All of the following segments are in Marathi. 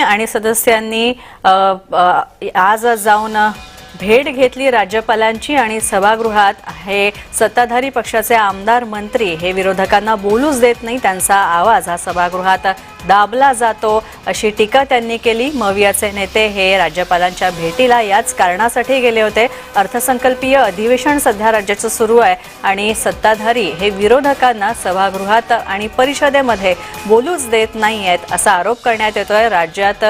आणि सदस्यांनी आज जाऊन भेट घेतली राज्यपालांची आणि सभागृहात हे सत्ताधारी पक्षाचे आमदार मंत्री हे विरोधकांना बोलूच देत नाही त्यांचा आवाज हा सभागृहात दाबला जातो अशी टीका त्यांनी केली. मवियाचे नेते हे राज्यपालांच्या भेटीला याच कारणासाठी गेले होते. अर्थसंकल्पीय अधिवेशन सध्या राज्याचं सुरू आहे आणि सत्ताधारी हे विरोधकांना सभागृहात आणि परिषदेमध्ये बोलूच देत नाही आहेत असा आरोप करण्यात येतोय. राज्यात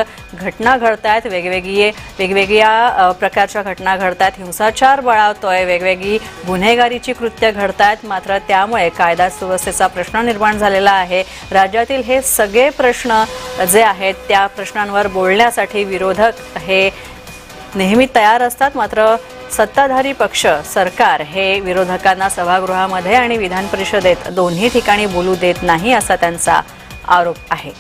घटना घडत आहेत वेगवेगळी वेगवेगळ्या प्रकारच्या घटना घडत आहेत हिंसाचार बळावतोय वेगवेगळी गुन्हेगारीची कृत्य घडत आहेत मात्र त्यामुळे कायदा सुव्यवस्थेचा प्रश्न निर्माण झालेला आहे. राज्यातील हे सगळे प्रश्न जे आहेत त्या प्रश्नांवर बोलण्यासाठी विरोधक हे नेहमी तयार असतात. मात्र सत्ताधारी पक्ष सरकार हे विरोधकांना सभागृहामध्ये आणि विधान परिषदेत दोन्ही ठिकाणी बोलू देत नाही असा त्यांचा आरोप आहे.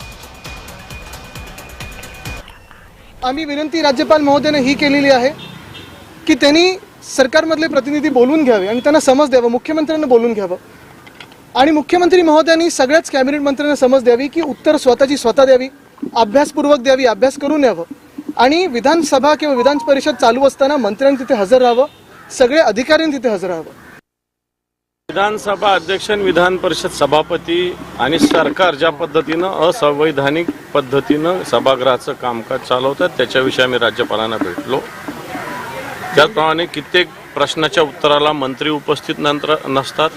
आम्ही विनंती राज्यपाल महोदयाने ही केलेली आहे की त्यांनी सरकारमधले प्रतिनिधी बोलून घ्यावे आणि त्यांना समज द्यावं मुख्यमंत्र्यांना बोलून घ्यावं. आणि मुख्यमंत्री महोदयांनी सगळ्याच कॅबिनेट मंत्र्यांना समज द्यावी की उत्तर स्वतःची स्वतः द्यावी अभ्यासपूर्वक द्यावी अभ्यास करून यावं. आणि विधानसभा किंवा विधान परिषद चालू असताना मंत्र्यांनी तिथे हजर राहावं सगळे अधिकाऱ्यांनी तिथे हजर राहावं. विधानसभा अध्यक्ष आणि विधान परिषद सभापती आणि सरकार ज्या पद्धतीनं असंवैधानिक पद्धतीनं सभागृहाचं कामकाज चालवतात त्याच्याविषयी आम्ही राज्यपालांना भेटलो. त्याचप्रमाणे कित्येक प्रश्नाच्या उत्तराला मंत्री उपस्थित नंतर नसतात.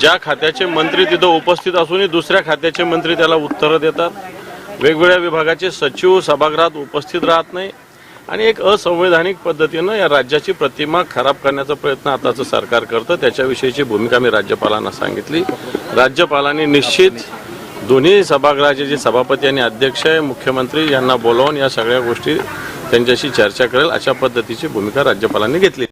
ज्या खात्याचे मंत्री तिथं उपस्थित असूनही दुसऱ्या खात्याचे मंत्री त्याला उत्तरं देतात. वेगवेगळ्या विभागाचे सचिव सभागृहात उपस्थित राहत नाही. आणि एक असंवैधानिक पद्धतीनं या राज्याची प्रतिमा खराब करण्याचा प्रयत्न आताचं सरकार करतं. त्याच्याविषयीची भूमिका मी राज्यपालांना सांगितली. राज्यपालांनी निश्चित दोन्ही सभागृहाचे जे सभापती आणि अध्यक्ष आहे मुख्यमंत्री यांना बोलावून या सगळ्या गोष्टी त्यांच्याशी चर्चा करेल अशा पद्धतीची भूमिका राज्यपालांनी घेतली.